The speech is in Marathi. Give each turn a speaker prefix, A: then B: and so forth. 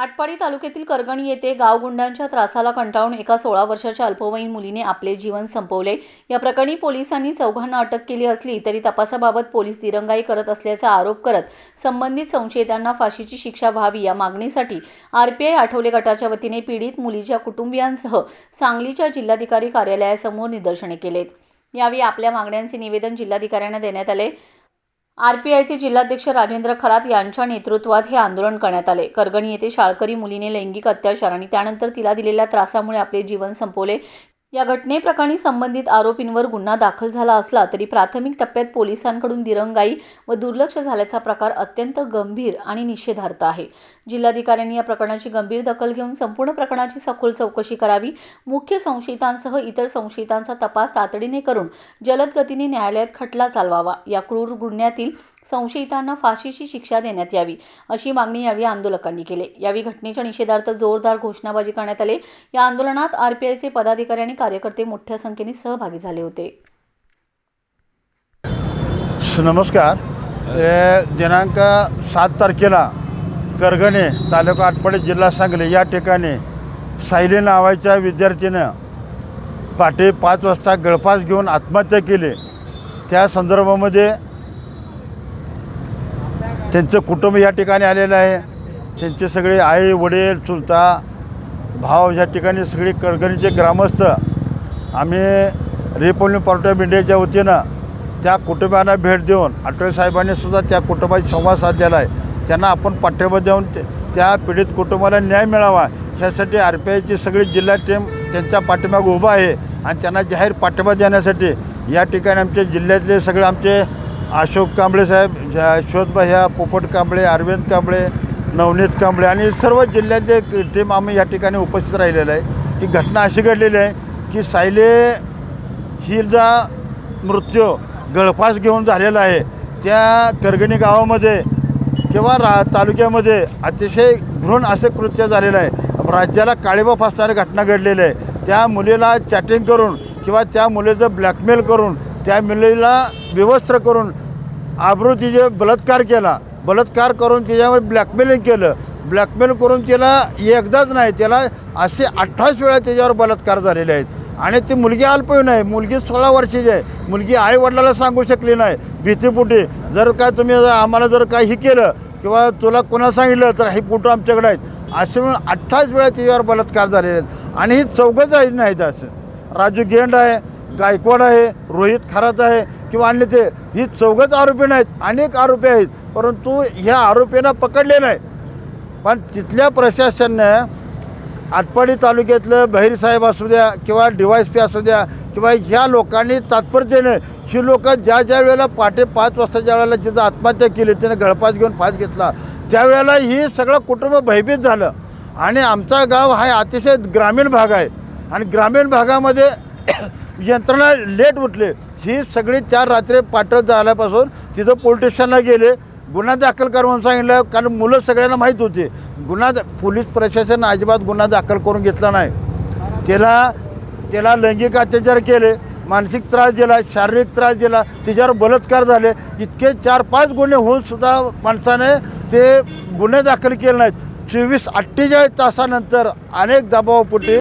A: आटपाडी तालुक्यातील करगणी येथे गावगुंडांच्या त्रासाला कंटाळून एका सोळा वर्षाच्या अल्पवयीन मुलीने आपले जीवन संपवले. या प्रकरणी पोलिसांनी चौघांना अटक केली असली तरी तपासाबाबत पोलीस दिरंगाई करत असल्याचा आरोप करत संबंधित संशयितांना फाशीची शिक्षा व्हावी या मागणीसाठी आरपीआय आठवले गटाच्या वतीने पीडित मुलीच्या कुटुंबियांसह सांगलीच्या जिल्हाधिकारी कार्यालयासमोर निदर्शने केलेत. यावेळी आपल्या मागण्यांचे निवेदन जिल्हाधिकाऱ्यांना देण्यात आले. आरपीआयचे जिल्हाध्यक्ष राजेंद्र खरात यांच्या नेतृत्वात हे आंदोलन करण्यात आले. करगणी येथे शाळकरी मुलीने लैंगिक अत्याचार आणि त्यानंतर तिला दिलेल्या त्रासामुळे आपले जीवन संपवले. या घटनेप्रकरणी संबंधित आरोपींवर गुन्हा दाखल झाला असला तरी प्राथमिक टप्प्यात पोलिसांकडून दिरंगाई व दुर्लक्ष झाल्याचा प्रकार अत्यंत गंभीर आणि निषेधार्थ आहे. जिल्हाधिकाऱ्यांनी या प्रकरणाची गंभीर दखल घेऊन संपूर्ण प्रकरणाची सखोल चौकशी करावी मुख्य संशयितांसह इतर संशयितांचा तपास तातडीने करून जलद गतीने न्यायालयात खटला चालवावा. या क्रूर गुन्ह्यातील संशयितांना फाशीची शिक्षा देण्यात यावी अशी मागणी यावेळी आंदोलकांनी केली. यावेळी घटनेच्या निषेधार्थ जोरदार घोषणाबाजी करण्यात आले. या आंदोलनात आरपीआयचे पदाधिकारी आणि कार्यकर्ते मोठ्या संख्येने सहभागी झाले होते.
B: नमस्कार. दिनांक सात तारखेला करगणे तालुका आटपाडी जिल्हा सांगली या ठिकाणी सायली नावाच्या विद्यार्थीनं पहाटे पाच वाजता गळफास घेऊन आत्महत्या केली. त्या संदर्भामध्ये त्यांचं कुटुंब या ठिकाणी आलेलं आहे. त्यांचे सगळे आई वडील चुलता भाव या ठिकाणी सगळे करगणीचे ग्रामस्थ आम्ही रिपब्लिक पार्टी ऑफ इंडियाच्या वतीनं त्या कुटुंबांना भेट देऊन आठवे साहेबांनी सुद्धा त्या कुटुंबाशी संवाद साधलेला आहे. त्यांना आपण पाठिंबा देऊन ते- त्या पीडित कुटुंबाला न्याय मिळावा. ह्यासाठी आर पी आयची सगळी जिल्हा टीम त्यांच्या पाठिंबाग उभा आहे आणि त्यांना जाहीर पाठिंबा देण्यासाठी या ठिकाणी आमचे जिल्ह्यातले सगळे आमचे अशोक कांबळे साहेब शोध ह्या पोपट कांबळे अरविंद कांबळे नवनीत कांबळे आणि सर्व जिल्ह्याचे टीम आम्ही या ठिकाणी उपस्थित राहिलेलं आहे. ही घटना अशी घडलेली आहे की सायले हिचा मृत्यू गळफास घेऊन झालेला आहे. त्या करगणी गावामध्ये किंवा रा तालुक्यामध्ये अतिशय घृण असे कृत्य झालेलं आहे. राज्याला काळेबा फासणारी घटना घडलेली आहे. त्या मुलीला चॅटिंग करून किंवा त्या मुलीचं ब्लॅकमेल करून त्या मुलीला विवस्त्र करून आबरू तिचे बलात्कार केला. बलात्कार करून तिच्यावर ब्लॅकमेलिंग केलं. ब्लॅकमेल करून तिला एकदाच नाही त्याला असे अठ्ठावीस वेळा त्याच्यावर बलात्कार झालेले आहेत. आणि ती मुलगी अल्पवयीन आहे. मुलगी सोळा वर्षाची आहे. मुलगी आई वडिलाला सांगू शकली नाही. भीतीपुटी. जर काय तुम्ही आम्हाला जर काय हे केलं किंवा तुला कोणा सांगितलं तर हे फोटो आमच्याकडे आहेत. असे म्हणून अठ्ठावीस वेळा तिच्यावर बलात्कार झालेले आहेत. आणि ही चौघंच आहे नाहीत असं. राजू गेंड आहे गायकवाड आहे रोहित खरात आहे किंवा अन्य ते. ही चौघंच आरोपी नाहीत. अनेक आरोपी आहेत. परंतु ह्या आरोपींना पकडले नाही. पण तिथल्या प्रशासनानं आटपाडी तालुक्यातलं बहिरीसाहेब असू द्या किंवा डी वाय पी असू द्या किंवा ह्या लोकांनी तात्पर्याने ही लोक ज्या ज्या वेळेला पहाटे पाच वाजता ज्या वेळेला तिथं आत्महत्या केली त्यानं गळपास घेऊन फास घेतला त्यावेळेला ही सगळं कुटुंब भयभीत झालं. आणि आमचा गाव हा अतिशय ग्रामीण भाग आहे. आणि ग्रामीण भागामध्ये यंत्रणा लेट उठले. ही सगळी चार रात्री पाठत झाल्यापासून तिथं पोलीस स्टेशनला गेले. गुन्हा दाखल करून म्हणून सांगितलं कारण मुलं सगळ्यांना माहीत होती. गुन्हा पोलीस प्रशासन अजिबात गुन्हा दाखल करून घेतला नाही. त्याला त्याला लैंगिक अत्याचार केले मानसिक त्रास दिला शारीरिक त्रास दिला त्याच्यावर बलात्कार झाले. इतके चार पाच गुन्हे होऊन सुद्धा माणसाने ते गुन्हे दाखल केले नाहीत. चोवीस अठ्ठेचाळीस तासानंतर अनेक दबावापोटी